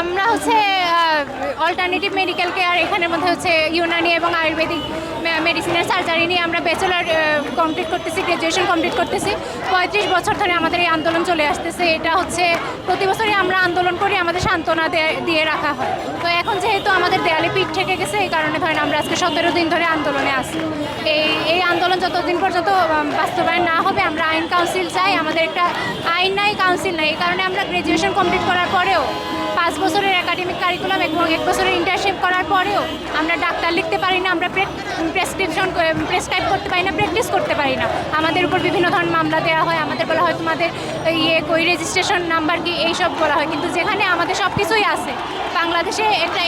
আমরা হচ্ছে alternative medical care এখানের মধ্যে হচ্ছে ইউনানি এবং আয়ুর্বেদিক মেডিসিনের সার্জারি নিয়ে আমরা ব্যাচেলার কমপ্লিট করতেছি গ্র্যাজুয়েশন কমপ্লিট করতেছি। পঁয়ত্রিশ বছর ধরে আমাদের এই আন্দোলন চলে আসতেছে। এটা হচ্ছে, প্রতি বছরই আমরা আন্দোলন করি, আমাদের সান্ত্বনা দিয়ে রাখা হয়। তো এখন যেহেতু আমাদের দেয়ালে পিঠ থেকে গেছে, এই কারণে ধরেন আমরা আজকে সতেরো দিন ধরে আন্দোলনে আছি। এই যতদিন পর্যন্ত বাস্তবায়ন না হবে, আমরা আইন কাউন্সিল চাই। আমাদের একটা আইন নাই, কাউন্সিল নাই। এই কারণে আমরা গ্র্যাজুয়েশন কমপ্লিট করার পরেও, পাঁচ বছরের একাডেমিক কারিকুলাম এবং এক বছরের ইন্টার্নশিপ করার পরেও আমরা ডাক্তার লিখতে পারি না, আমরা প্রেসক্রিপশন প্রেসক্রাইব করতে পারি না প্র্যাকটিস করতে পারি না। আমাদের উপর বিভিন্ন ধরনের মামলা দেওয়া হয়। আমাদের বলা হয় তোমাদের ইয়ে কই রেজিস্ট্রেশন নাম্বার কি, এইসব বলা হয়। কিন্তু যেখানে আমাদের সব কিছুই আছে, বাংলাদেশে একটা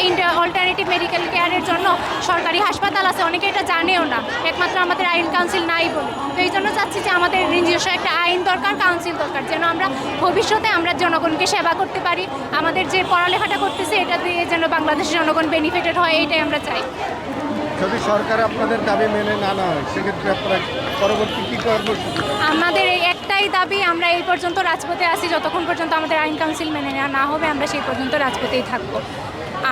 অল্টারনেটিভ মেডিকেল কেয়ারের জন্য সরকারি হাসপাতাল আছে। অনেকে এটা জানেও না। একমাত্র আমাদের আইন কাউন্সিল নাই বলে। তো এই জন্য চাচ্ছি যে আমাদের নিজস্ব একটা আইন দরকার কাউন্সিল দরকার যেন আমরা ভবিষ্যতে আমরা জনগণকে সেবা করতে পারি। আমাদের যে পড়ালেখাটা করতেছে এটা দিয়ে যেন বাংলাদেশের জনগণ বেনিফিটেড হয় এইটাই আমরা চাই। যদি সরকার আপনাদের দাবি মেনে না নেওয়া হয় সেক্ষেত্রে আপনারা পরবর্তী কী কর্মসূচি? আমাদের এই একটাই দাবি আমরা এই পর্যন্ত রাজপথে আছি যতক্ষণ পর্যন্ত আমাদের আইন কাউন্সিল মেনে নেওয়া না হবে আমরা সেই পর্যন্ত রাজপথেই থাকব।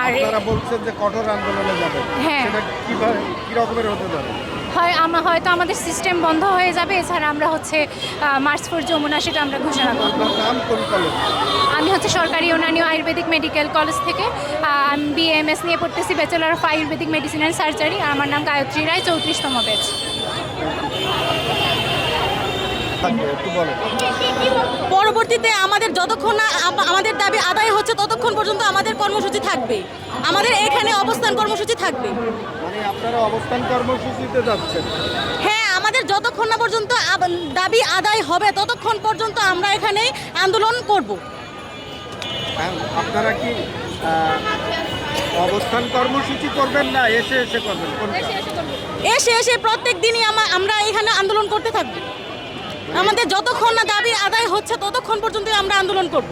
আর বলছেন যে কঠোর আন্দোলনে যাবেন হ্যাঁ। সেটা কীভাবে কী রকমের হতে পারে? হয় আমরা হয়তো আমাদের সিস্টেম বন্ধ হয়ে যাবে। এছাড়া আমরা হচ্ছে মার্চ ফোর যমুনা সেটা আমরা ঘোষণা করব। আমি হচ্ছে সরকারি ইউনানি আয়ুর্বেদিক মেডিকেল কলেজ থেকে আমি বিএমএস নিয়ে পড়তেছি bachelor of Ayurvedic medicine and surgery আর আমার নাম গায়ত্রী রায় চৌত্রিশতম ব্যাচ একটু বলো পরবর্তীতে আমাদের যতক্ষণ না আমাদের দাবি আদায় হচ্ছে ততক্ষণ পর্যন্ত আমাদের কর্মসূচি থাকবে। আমাদের এখানে অবস্থান কর্মসূচি থাকবে। মানে আপনারা অবস্থান কর্মসূচিতে যাচ্ছেন। হ্যাঁ আমাদের যতক্ষণ না পর্যন্ত দাবি আদায় হবে ততক্ষণ পর্যন্ত আমরা এখানে আন্দোলন করব। হ্যাঁ, আপনারা কি অবস্থান কর্মসূচি করবেন না এসে এসে করবেন? এসে এসে প্রত্যেক দিনই আমরা এখানে আন্দোলন করতে থাকব। আমাদের যতক্ষণ না দাবি আদায় হচ্ছে ততক্ষণ পর্যন্ত আমরা আন্দোলন করব।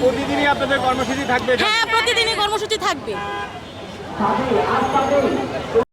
প্রতিদিনই আপনাদের কর্মসূচি থাকবে? হ্যাঁ প্রতিদিনই কর্মসূচি থাকবে। 자세히알파 벳.